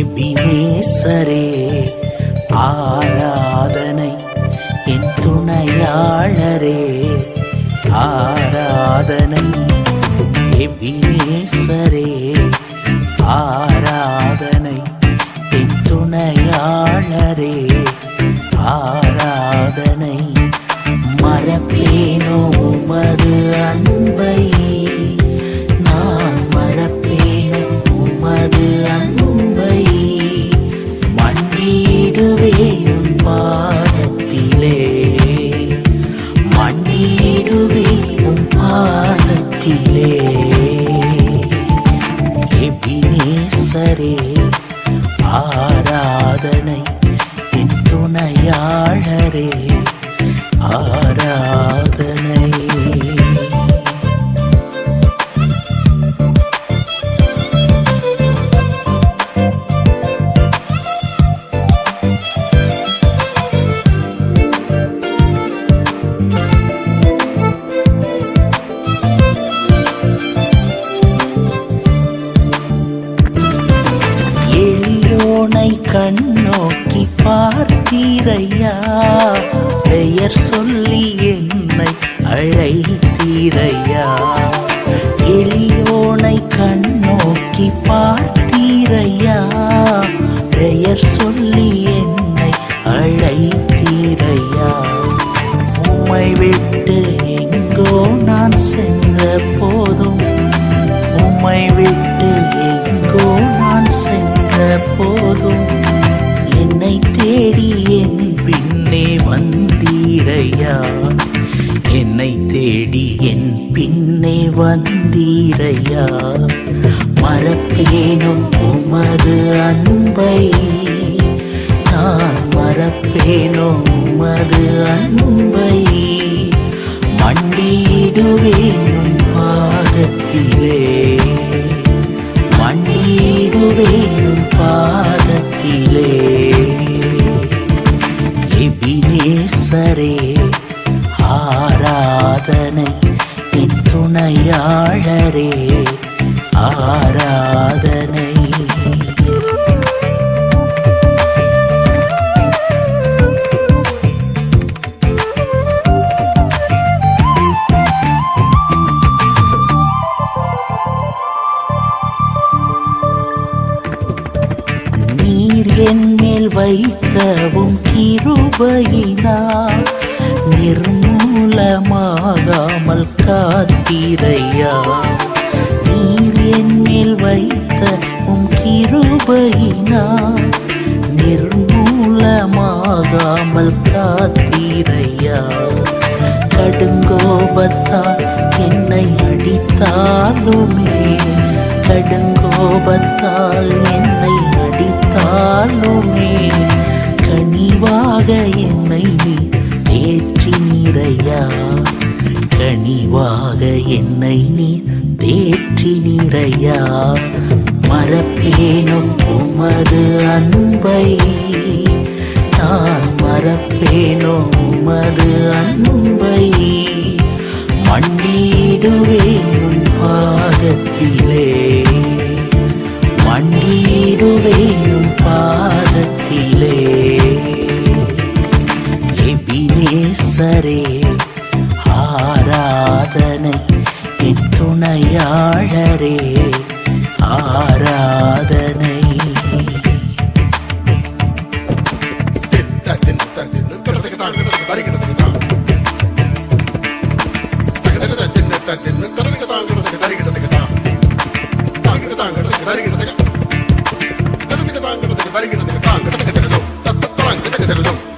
எபினேசரே ஆராதனை என் துணையாளரே ஆராதனை எபினேசரே ஆராதனை என் துணையாளரே. ஆராதனை என் துணையாளரே ஆராதனை. எளியோனை கண்ணோக்கி பார்த்தீரையா? பெயர் சொல்லி என்னை அழைத்தீரையா? எளியோனை கண்ணோக்கி பார்த்தீரையா? பெயர் சொல்லி என்னை அழைத்தீரையா? உம்மை விட்டு எங்கோ நான் சென்ற போதும் உம்மை விட்டு எங்கோ நான் சென்ற போதும் என்னை தேடி என் பின்னே வந்தீரையா? என்னை தேடி என் பின்னே வந்தீரையா? மறப்பேனும் உமது அன்பை நான் மறப்பேனோ உமது அன்பை மண்டியிடுவேன் உன் பாதத்திலே. மண்டிடுவேன் மலரே ஆராதனை. நீர் என்மேல் வைத்தவும் கிருபையினால் நிர்மூலமாகாமல் காத்தீரையா நீர் என்மேல் வைத்த உம் கிருபையினா நிர்மூலமாகாமல் காத்தீரையா கடுங்கோபத்தால் என்னை அடித்தாலுமே கடுங்கோபத்தால் என்னை அடித்தாலுமே கனிவாக என்னை நீ நிறையா மறப்பேனும் உமது அன்பை? நான் மறப்பேனோ உமது அன்பை? மண்டியிடுவேன் உன் பாதத்திலே. மண்டிடுவேன் നാഥനെ പിന്തുണയാഴരേ ആരാധനൈ ും.